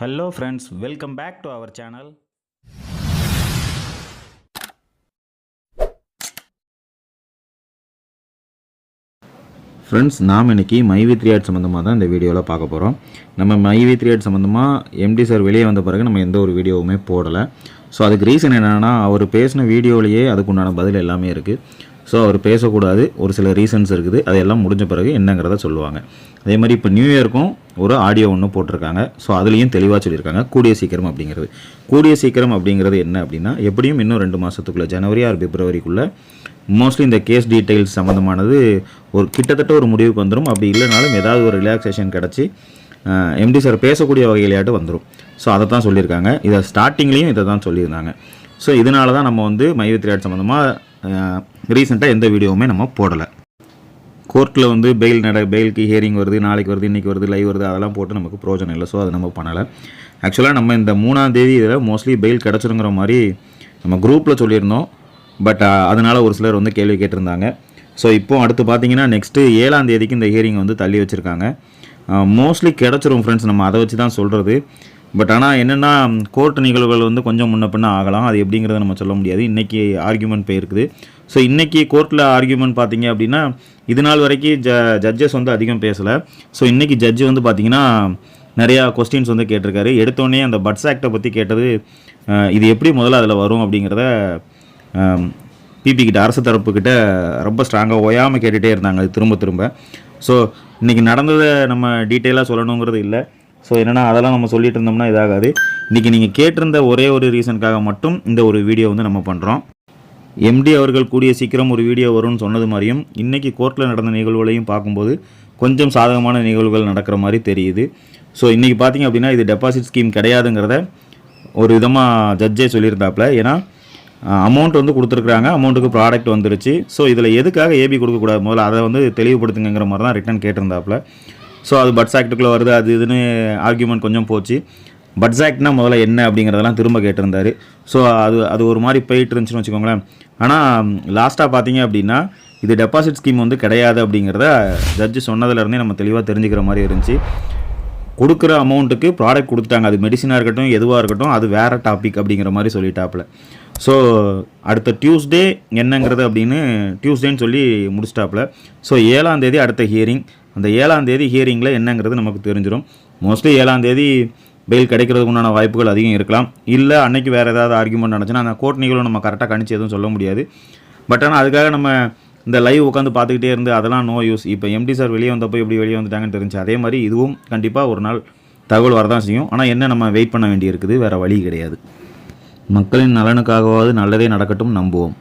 Hello friends welcome back to our channel friends நாம் இன்னைக்கு மைவி த்ரீ ஆட் சம்மந்தமாக தான் இந்த வீடியோவில் பார்க்க போகிறோம் நம்ம மைவி த்ரீ ஆட் சம்மந்தமாக எம்டி சார் வெளியே வந்த பிறகு நம்ம எந்த ஒரு வீடியோவுமே போடலை. ஸோ அதுக்கு ரீசன் என்னென்னா அவர் பேசின வீடியோலேயே அதுக்குண்டான பதில் எல்லாமே இருக்குது ஸோ அவர் பேசக்கூடாது. ஒரு சில ரீசன்ஸ் இருக்குது. அதையெல்லாம் முடிஞ்ச பிறகு என்னங்கிறத சொல்லுவாங்க. அதே மாதிரி இப்போ நியூ இயருக்கும் ஒரு ஆடியோ ஒன்று போட்டிருக்காங்க. ஸோ அதுலேயும் தெளிவாக சொல்லியிருக்காங்க. கூடிய சீக்கிரம் அப்படிங்கிறது. கூடிய சீக்கிரம் அப்படிங்கிறது என்ன அப்படின்னா எப்படியும் இன்னும் ரெண்டு மாதத்துக்குள்ளே ஜனவரி ஆர் பிப்ரவரிக்குள்ளே மோஸ்ட்லி இந்த கேஸ் டீட்டெயில்ஸ் சம்மந்தமானது ஒரு கிட்டத்தட்ட ஒரு முடிவுக்கு வந்துடும் அப்படி இல்லைனாலும் ஏதாவது ஒரு ரிலாக்ஸேஷன் கிடச்சி எம்டி சார் பேசக்கூடிய வகையிலையாட்டு வந்துடும் ஸோ அதை தான் சொல்லியிருக்காங்க. இதை ஸ்டார்டிங்லேயும் இதை தான் சொல்லியிருந்தாங்க. ஸோ இதனால தான் நம்ம வந்து மைவித்ரியாட் சம்மந்தமாக ரீசெண்டாக எந்த வீடியோவுமே நம்ம போடலை. கோர்ட்டில் வந்து பெயில் நட பெயிலுக்கு ஹியரிங் வருது நாளைக்கு வருது இன்றைக்கி வருது லைவ் வருது அதெல்லாம் போட்டு நமக்கு பிரோஜனம் இல்லை. ஸோ அதை நம்ம பண்ணலை. ஆக்சுவலாக நம்ம இந்த மூணாம் தேதி இதில் மோஸ்ட்லி பெயில் கிடச்சிருங்கிற மாதிரி நம்ம குரூப்பில் சொல்லியிருந்தோம். பட் அதனால் ஒரு சிலர் வந்து கேள்வி கேட்டிருந்தாங்க. ஸோ இப்போ அடுத்து பார்த்தீங்கன்னா நெக்ஸ்ட்டு ஏழாம் தேதிக்கு இந்த ஹியரிங் வந்து தள்ளி வச்சுருக்காங்க. மோஸ்ட்லி கிடச்சிரும் ஃப்ரெண்ட்ஸ் நம்ம அதை வச்சு தான் சொல்கிறது பட் ஆனால் என்னென்னா கோர்ட் நிகழ்வுகள் வந்து கொஞ்சம் முன்ன பின்ன ஆகலாம். அது எப்படிங்கிறத நம்ம சொல்ல முடியாது. இன்றைக்கி ஆர்கியூமெண்ட் போயிருக்குது. ஸோ இன்றைக்கி கோர்ட்டில் ஆர்கியூமெண்ட் பார்த்தீங்க அப்படின்னா இது நாள் வரைக்கும் ஜ ஜட்ஜஸ் வந்து அதிகம் பேசலை. ஸோ இன்றைக்கி ஜட்ஜு வந்து பார்த்தீங்கன்னா நிறையா கொஸ்டின்ஸ் வந்து கேட்டிருக்காரு. எடுத்தோடனே அந்த பட்ஸ் ஆக்டை பற்றி கேட்டது இது எப்படி முதல்ல அதில் வரும் அப்படிங்கிறத பிபி கிட்ட அரசு தரப்பு கிட்ட ரொம்ப ஸ்ட்ராங்காக ஓயாமல் கேட்டுகிட்டே இருந்தாங்க. அது திரும்ப திரும்ப. ஸோ இன்றைக்கி நடந்ததை நம்ம டீட்டெயிலாக சொல்லணுங்கிறது இல்லை. ஸோ என்னென்னா அதெல்லாம் நம்ம சொல்லிட்டு இருந்தோம்னா இதாகாது. இன்றைக்கி நீங்கள் கேட்டிருந்த ஒரே ஒரு ரீசனுக்காக மட்டும் இந்த ஒரு வீடியோ வந்து நம்ம பண்ணுறோம் எம்டி அவர்கள் கூடிய சீக்கிரம் ஒரு வீடியோ வரும்னு சொன்னது மாதிரியும் இன்றைக்கி கோர்ட்டில் நடந்த நிகழ்வுகளையும் பார்க்கும்போது கொஞ்சம் சாதகமான நிகழ்வுகள் நடக்கிற மாதிரி தெரியுது. ஸோ இன்றைக்கி பார்த்தீங்க அப்படின்னா இது டெபாசிட் ஸ்கீம் கிடையாதுங்கிறத ஒரு விதமாக ஜட்ஜே சொல்லியிருந்தாப்புல. ஏன்னா அமௌண்ட் வந்து கொடுத்துருக்குறாங்க அமௌண்ட்டுக்கு ப்ராடக்ட் வந்துருச்சு. ஸோ இதில் எதுக்காக ஏபி கொடுக்கக்கூடாது முதல்ல அதை வந்து தெளிவுபடுத்துங்கிற மாதிரி தான் ரிட்டன் கேட்டிருந்தாப்புல. ஸோ அது பட்ஸ் ஆக்டுக்குள்ளே வருது அது இதுன்னு ஆர்கியூமெண்ட் கொஞ்சம் போச்சு. பட்ஸ் முதல்ல என்ன அப்படிங்கிறதெல்லாம் திரும்ப கேட்டிருந்தார். ஸோ அது அது ஒரு மாதிரி போயிட்டு இருந்துச்சுன்னு வச்சுக்கோங்களேன். ஆனால் லாஸ்ட்டாக பார்த்தீங்க அப்படின்னா இது டெபாசிட் ஸ்கீம் வந்து கிடையாது அப்படிங்கிறத ஜட்ஜு சொன்னதுலேருந்தே நம்ம தெளிவாக தெரிஞ்சுக்கிற மாதிரி இருந்துச்சு. கொடுக்குற அமௌண்ட்டுக்கு ப்ராடக்ட் கொடுத்துட்டாங்க. அது மெடிசனாக இருக்கட்டும் எதுவாக இருக்கட்டும் அது வேறு டாபிக் அப்படிங்கிற மாதிரி சொல்லிட்டாப்புல. ஸோ அடுத்த டியூஸ்டே என்னங்கிறது அப்படின்னு டியூஸ்டேன்னு சொல்லி முடிச்சிட்டாப்புல. ஸோ ஏழாந்தேதி அடுத்த ஹியரிங் அந்த ஏழாந்தேதி ஹியரிங்கில் என்னங்கிறது நமக்கு தெரிஞ்சிடும் மோஸ்ட்லி ஏழாந்தேதி பெயில் கிடைக்கிறதுக்கு உண்டான வாய்ப்புகள் அதிகம் இருக்கலாம். இல்லை அன்னைக்கு வேறு ஏதாவது ஆர்குமெண்ட் நடந்துச்சுன்னா அந்த கோர்ட் நிகழ்வு நம்ம கரெக்டாக கணிச்சு எதுவும் சொல்ல முடியாது. பட் ஆனால் அதுக்காக நம்ம இந்த லைவ் உட்காந்து பார்த்துக்கிட்டே இருந்து அதெல்லாம் நோ யூஸ் இப்போ எம்டி சார் வெளியே வந்தப்போ எப்படி வெளியே வந்துட்டாங்கன்னு தெரிஞ்சு அதே மாதிரி இதுவும் கண்டிப்பாக ஒரு நாள் தகவல் வரதான் செய்யும். ஆனால் என்ன நம்ம வெயிட் பண்ண வேண்டியிருக்குது? வேறு வழி கிடையாது. மக்களின் நலனுக்காகவாவது நல்லதே நடக்கட்டும் நம்புவோம்.